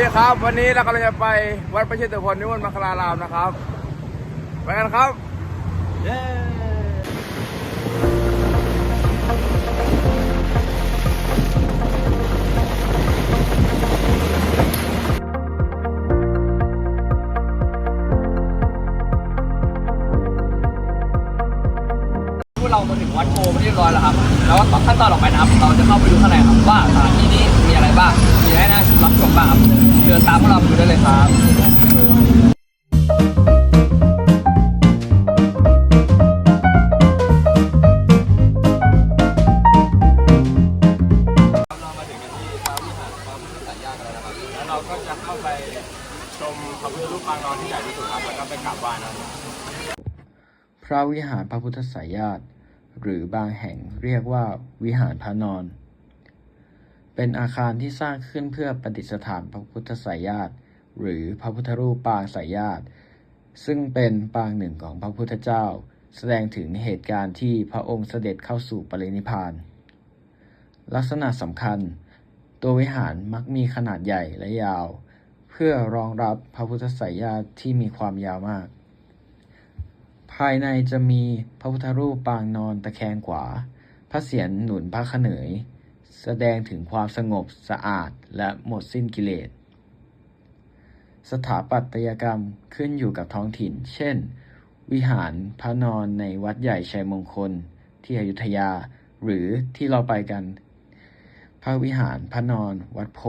ดีครับ วันนี้เรากำลังจะไปวัดพระเชตุพนนิมนต์มังคลารามนะครับ ไปกันครับ เย้เรามาถึงวัดโพไม่เรียบร้อยแล้วครับ แล้วขั้นตอนต่อไปนะครับ เราจะเข้าไปดูข้างในครับว่าสถาน รับชมบ้างครับเชิญตามพวกเราไปดูได้เลยครับเรามาถึงที่วิหารพระพุทธสายญาแล้วนะครับแล้วเราก็จะเข้าไปชมพระพุทธรูปปางนอนที่ใหญ่ที่สุดครับแล้วก็ไปกราบไหว้นะครับพระวิหารพระพุทธสายญาติ หรือบางแห่งเรียกว่าวิหารพระนอน เป็นอาคารที่สร้างขึ้นเพื่อประดิษฐานพระพุทธสายญาติ หรือพระพุทธรูปปางสายญาติ ซึ่งเป็นปางหนึ่งของพระพุทธเจ้า แสดงถึงเหตุการณ์ที่พระองค์เสด็จเข้าสู่ปรินิพพาน ลักษณะสำคัญ ตัววิหารมักมีขนาดใหญ่และยาว เพื่อรองรับพระพุทธสายญาติที่มีความยาวมาก ภายในจะมีพระพุทธรูปปางนอนตะแคงขวา พระเศียรหนุนพระขเนย แสดงถึงความสงบสะอาดและหมดสิ้นกิเลส สถาปัตยกรรมขึ้นอยู่กับท้องถิ่น เช่น วิหารพระนอนในวัดใหญ่ชัยมงคลที่อยุธยา หรือที่เราไปกัน พระวิหารพระนอน วัดโพ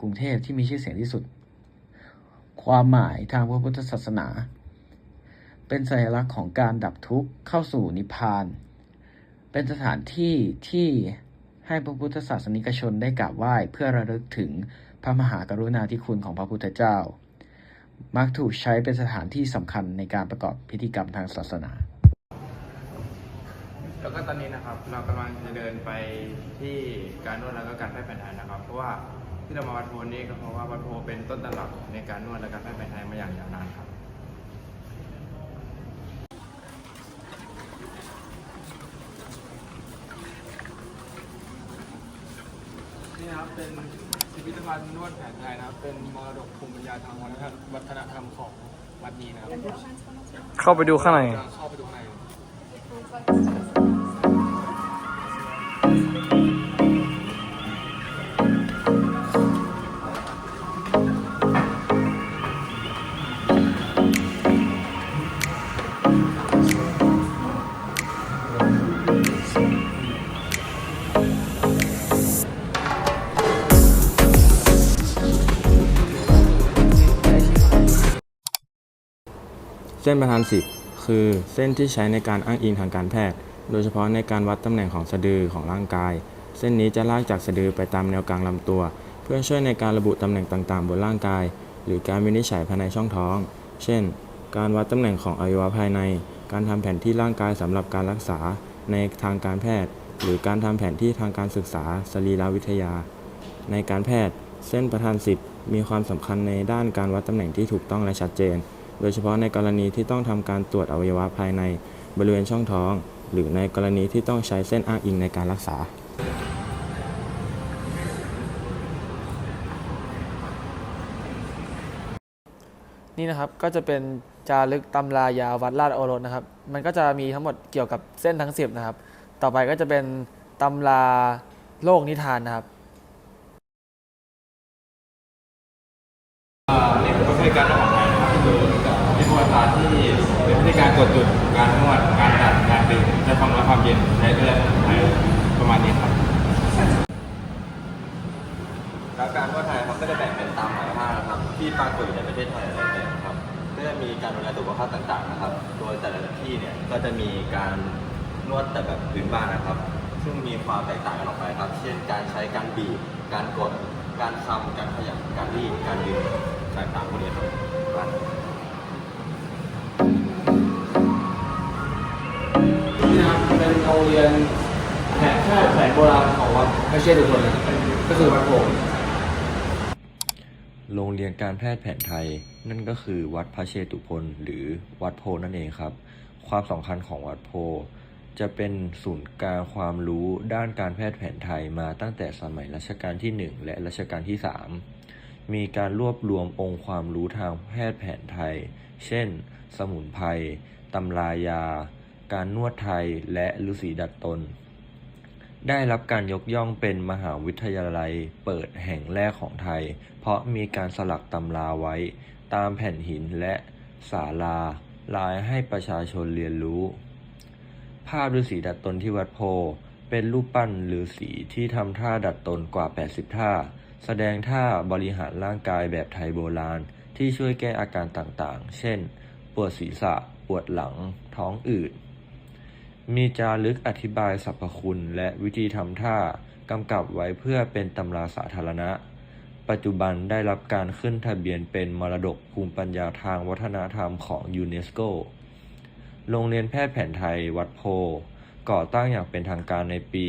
กรุงเทพที่มีชื่อเสียงที่สุด ความหมายทางพระพุทธศาสนา เป็นสัญลักษณ์ของการดับทุกข์เข้าสู่นิพพาน เป็นสถานที่ที่ ให้พระพุทธศาสนิกชนได้กราบไหว้เพื่อระลึกถึงพระมหากรุณาธิคุณของพระพุทธเจ้า มักถูกใช้เป็นสถานที่สำคัญในการประกอบพิธีกรรมทางศาสนา แล้วก็ตอนนี้นะครับเรากำลังจะเดินไปที่การนวดแล้วก็การแพทย์แผนไทยนะครับ เพราะว่าที่เรามาวัดโพนี้ก็เพราะว่าวัดโพเป็นต้นตำรับในการนวดและการแพทย์แผนไทยมาอย่างยาวนานครับ นี่นะครับ เป็นพิพิธภัณฑ์นวดแผนไทยนะครับ เป็นมรดกภูมิปัญญาทางวัฒนธรรมของวัดนี้นะครับเข้าไปดูข้างใน เข้าไปดูข้างใน เส้นประธานสิบคือเส้นที่ใช้ในการอ้างอิงทางการแพทย์ โดยเฉพาะในการวัดตำแหน่งของสะดือของร่างกาย เส้นนี้จะลากจากสะดือไปตามแนวกลางลำตัว เพื่อช่วยในการระบุตำแหน่งต่างๆ บนร่างกาย หรือการวินิจฉัยภายในช่องท้อง เช่น การวัดตำแหน่งของอวัยวะภายใน การทำแผนที่ร่างกายสำหรับการรักษาในทางการแพทย์ หรือการทำแผนที่ทางการศึกษาสรีรวิทยา ในการแพทย์ เส้นประธานสิบมีความสำคัญในด้านการวัดตำแหน่งที่ถูกต้องและชัดเจน โดยเฉพาะในกรณีที่ต้องทำการตรวจอวัยวะภายในบริเวณช่องท้อง หรือในกรณีที่ต้องใช้เส้นอ้างอิงในการรักษานี่นะครับก็จะเป็นจารึกตำรายาวัดลาดโอรสนะครับ มันก็จะมีทั้งหมดเกี่ยวกับเส้นทั้งสิบนะครับ ต่อไปก็จะเป็นตำราโลกนิทานนะครับนี่คือประเภทการนวดของ การกดจุดการนวดการดัดการดึงใช้ความร้อนความเย็นใช้เรื่องของไทประมาณนี้ครับแล้วการนวดไทยครับก็จะแบ่งเป็นตามหมายภาคนะครับ ที่ปรากฏอยู่ในประเทศไทยหลายแห่งครับก็จะมีการดูแลสุขภาพต่างๆนะครับ โดยแต่ละที่เนี่ยก็จะมีการนวดแต่แบบพื้นบ้านนะครับ ซึ่งมีความแตกต่างกันออกไปครับ เช่น การใช้การบีบ การกด การคำการขยับ การรีดการดึงต่างๆพวกนี้ครับ รงเรียนแผนแพทย์แผนโบราณของวัดพระเชตุพนนะครับก็คือวัดโพโรงเรียนการแพทย์แผนไทย นั่นก็คือวัดพระเชตุพนหรือวัดโพนั่นเองครับ ความสำคัญของวัดโพ จะเป็นศูนย์กลางความรู้ด้านการแพทย์แผนไทยมาตั้งแต่สมัยรัชกาลที่ 1 และรัชกาลที่ 3 มีการรวบรวมองค์ความรู้ทางแพทย์แผนไทย เช่น สมุนไพรตำรายา การนวดไทยและฤาษีดัดตน ได้รับการยกย่องเป็นมหาวิทยาลัยเปิดแห่งแรกของไทย เพราะมีการสลักตำราไว้ ตามแผ่นหินและศาลาลายให้ประชาชนเรียนรู้ ภาพฤาษีดัดตนที่วัดโพ เป็นรูปปั้นฤาษีที่ทำท่าดัดตนกว่า 80 ท่า แสดงท่าบริหารร่างกายแบบไทยโบราณ ที่ช่วยแก้อาการต่างๆ เช่น ปวดศีรษะ ปวดหลัง ท้องอืด มีจารึกอธิบายสรรพคุณและวิธีทำท่ากำกับไว้เพื่อเป็นตำราสาธารณะ ปัจจุบันได้รับการขึ้นทะเบียนเป็นมรดกภูมิปัญญาทางวัฒนธรรมของยูเนสโก โรงเรียนแพทย์แผนไทยวัดโพ ก่อตั้งอย่างเป็นทางการในปี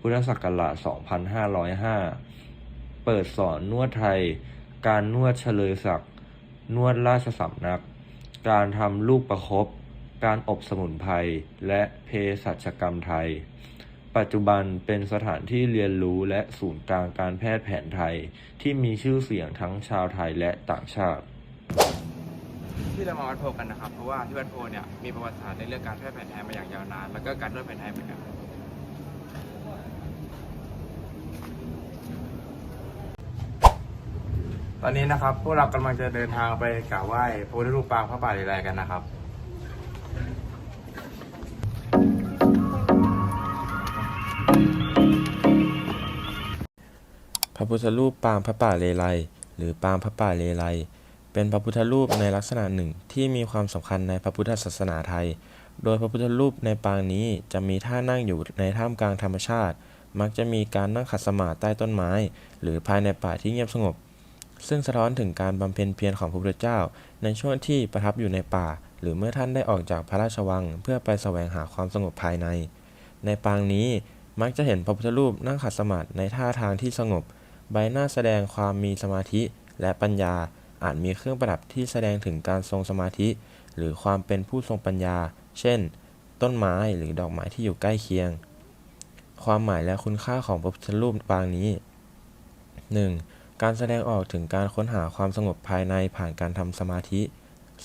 พุทธศักราช 2505 เปิดสอนนวดไทย การนวดเฉลยศักดิ์นวดราชสำนัก การทำลูกประคบ การอบสมุนไพรและเภสัชกรรมไทย ปัจจุบันเป็นสถานที่เรียนรู้และศูนย์กลางการแพทย์แผนไทย ที่มีชื่อเสียงทั้งชาวไทยและต่างชาติที่เรามาวัดโพกันนะครับ เพราะว่าที่วัดโพเนี่ยมีประวัติศาสตร์ในเรื่องการแพทย์แผนไทยมาอย่างยาวนาน แล้วก็การนวดแผนไทยเหมือนกันตอนนี้นะครับ พวกเรากำลังจะเดินทางไปกราบไหว้พระพุทธรูปปางพระบาทลีลากันนะครับ พระพุทธรูปปางพระป่าเลไลหรือปางพระป่าเลไลเป็นพระพุทธรูปในลักษณะหนึ่งที่มีความสำคัญในพระพุทธศาสนาไทย โดยพระพุทธรูปในปางนี้จะมีท่านั่งอยู่ในท่ามกลางธรรมชาติ มักจะมีการนั่งขัดสมาธิใต้ต้นไม้ หรือภายในป่าที่เงียบสงบ ซึ่งสะท้อนถึงการบำเพ็ญเพียรของพระพุทธเจ้า ในช่วงที่ประทับอยู่ในป่า หรือเมื่อท่านได้ออกจากพระราชวัง เพื่อไปแสวงหาความสงบภายใน ในปางนี้มักจะเห็นพระพุทธรูปนั่งขัดสมาธิในท่าทางที่สงบ ใบหน้าแสดงความมีสมาธิและปัญญา อาจมีเครื่องประดับที่แสดงถึงการทรงสมาธิ หรือความเป็นผู้ทรงปัญญา เช่น ต้นไม้หรือดอกไม้ที่อยู่ใกล้เคียง ความหมายและคุณค่าของพระพุทธรูปปางนี้ 1. การแสดงออกถึงการค้นหาความสงบภายในผ่านการทำสมาธิ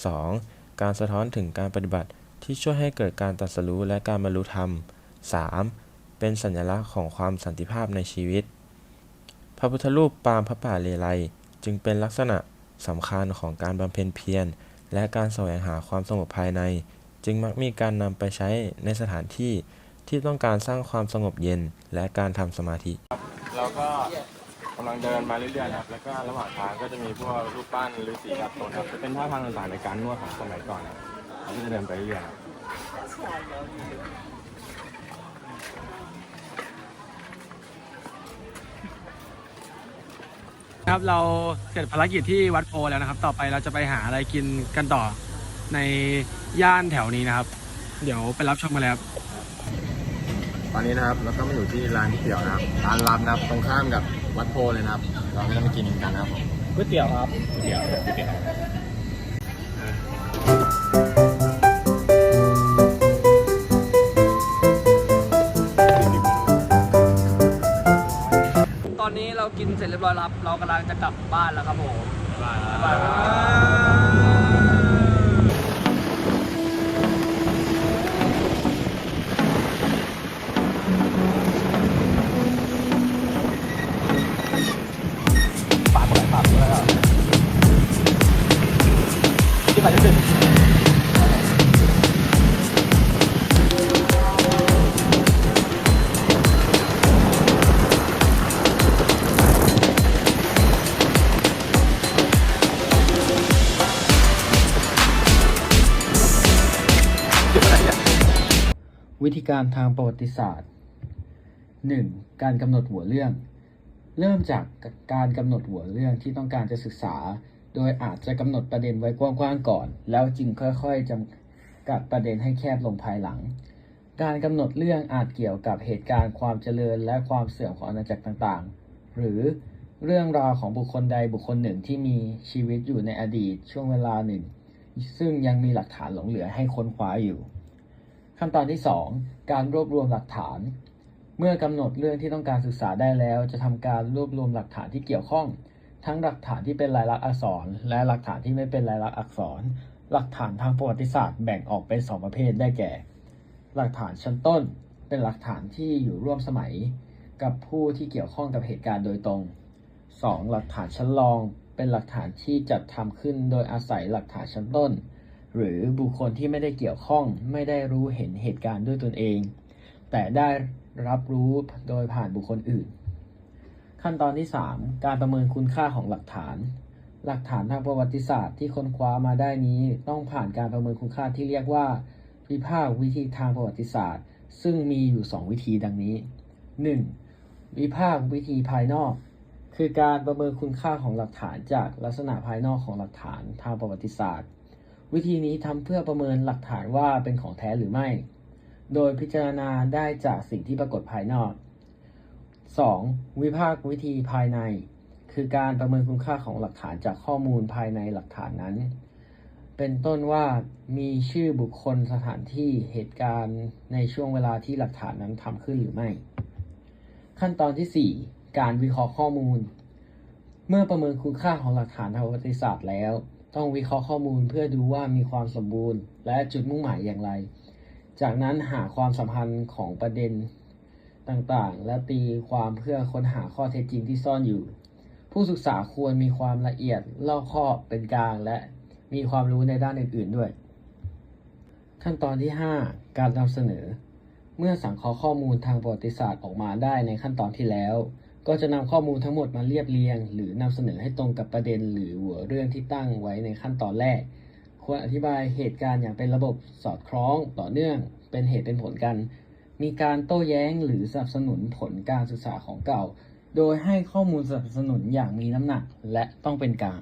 2. การสะท้อนถึงการปฏิบัติที่ช่วยให้เกิดการตรัสรู้และการบรรลุธรรม 3. เป็นสัญลักษณ์ของความสันติภาพในชีวิต พระพุทธรูปปางพระป่าเลไลจึงเป็นลักษณะสำคัญของการบำเพ็ญเพียรและการแสวงหาความสงบภายใน จึงมักมีการนำไปใช้ในสถานที่ที่ต้องการสร้างความสงบเย็นและการทำสมาธิเราก็กำลังเดินมาเรื่อยๆนะครับแล้วก็ระหว่างทางก็จะมีพวกรูปปั้นฤาษีดัดตนครับจะเป็นท่าทางต่างๆในการนวดของสมัยก่อนนะเราก็จะเดินไปเรื่อยๆ ครับครับเราเสร็จภารกิจที่วัดโพแล้วนะครับ ต่อไปเราจะไปหาอะไรกินกันต่อในย่านแถวนี้นะครับ เดี๋ยวไปรับชมกันเลยครับตอนนี้นะครับเราก็มาอยู่ที่ร้านก๋วยเตี๋ยวนะครับร้านลับนะครับตรงข้ามกับวัดโพเลยนะครับ เราก็จะมากินกันนะครับผมก๋วยเตี๋ยวครับก๋วยเตี๋ยวก๋วยเตี๋ยว นนี้เรากินเสร็จเรียบร้อยแล้วครับ เรากำลังจะกลับบ้านแล้วครับผม บ๊ายบาย การทางประวัติศาสตร์ 1. การกำหนดหัวเรื่อง เริ่มจากการกำหนดหัวเรื่องที่ต้องการจะศึกษา โดยอาจจะกำหนดประเด็นไว้กว้างๆก่อน แล้วจึงค่อยๆจำกัดประเด็นให้แคบลงภายหลัง การกำหนดเรื่องอาจเกี่ยวกับเหตุการณ์ความเจริญและความเสื่อมของอาณาจักรต่างๆ หรือเรื่องราวของบุคคลใดบุคคลหนึ่งที่มีชีวิตอยู่ในอดีตช่วงเวลาหนึ่ง ซึ่งยังมีหลักฐานหลงเหลือให้ค้นคว้าอยู่ ขั้นตอนที่ 2 การรวบรวมหลักฐาน เมื่อกำหนดเรื่องที่ต้องการศึกษาได้แล้ว จะทำการรวบรวมหลักฐานที่เกี่ยวข้อง ทั้งหลักฐานที่เป็นลายลักษณ์อักษร และหลักฐานที่ไม่เป็นลายลักษณ์อักษร หลักฐานทางประวัติศาสตร์แบ่งออกเป็นสองประเภทได้แก่ หลักฐานชั้นต้น เป็นหลักฐานที่อยู่ร่วมสมัย กับผู้ที่เกี่ยวข้องกับเหตุการณ์โดยตรง 2. หลักฐานชั้นรอง เป็นหลักฐานที่จัดทำขึ้นโดยอาศัยหลักฐานชั้นต้น หรือบุคคลที่ไม่ได้เกี่ยวข้องไม่ได้รู้เห็นเหตุการณ์ด้วยตนเอง แต่ได้รับรู้โดยผ่านบุคคลอื่น ขั้นตอนที่ 3 การประเมินคุณค่าของหลักฐาน หลักฐานทางประวัติศาสตร์ที่ค้นคว้ามาได้นี้ต้องผ่านการประเมินคุณค่าที่เรียกว่าวิพากวิธีทางประวัติศาสตร์ ซึ่งมีอยู่ 2 วิธีดังนี้ 1. วิพากวิธีภายนอก คือการประเมินคุณค่าของหลักฐานจากลักษณะภายนอกของหลักฐานทางประวัติศาสตร์ วิธีนี้ทำเพื่อประเมินหลักฐานว่าเป็นของแท้หรือไม่ โดยพิจารณาได้จากสิ่งที่ปรากฏภายนอก 2. วิพากวิธีภายใน คือการประเมินคุณค่าของหลักฐานจากข้อมูลภายในหลักฐานนั้น เป็นต้นว่ามีชื่อบุคคลสถานที่เหตุการณ์ในช่วงเวลาที่หลักฐานนั้นทำขึ้นหรือไม่ ขั้นตอนที่ 4 การวิเคราะห์ข้อมูล เมื่อประเมินคุณค่าของหลักฐานทางประวัติศาสตร์แล้ว ต้องวิเคราะห์ข้อมูลเพื่อดูว่ามีความสมบูรณ์ และจุดมุ่งหมายอย่างไร จากนั้นหาความสัมพันธ์ของประเด็นต่างๆ และตีความเพื่อค้นหาข้อเท็จจริงที่ซ่อนอยู่ ผู้ศึกษาควรมีความละเอียดรอบคอบเป็นกลางและมีความรู้ในด้านอื่น ๆด้วย ขั้นตอนที่ 5 การนำเสนอ เมื่อสังเคราะห์ข้อมูลทางประวัติศาสตร์ออกมาได้ในขั้นตอนที่แล้ว ก็จะนำข้อมูลทั้งหมดมาเรียบเรียง หรือนำเสนอให้ตรงกับประเด็น หรือหัวเรื่องที่ตั้งไว้ในขั้นตอนแรก ควรอธิบายเหตุการณ์อย่างเป็นระบบสอดคล้องต่อเนื่อง เป็นเหตุเป็นผลกัน มีการโต้แย้งหรือสนับสนุนผลการศึกษาของเก่า โดยให้ข้อมูลสนับสนุนอย่างมีน้ำหนัก และต้องเป็นกลาง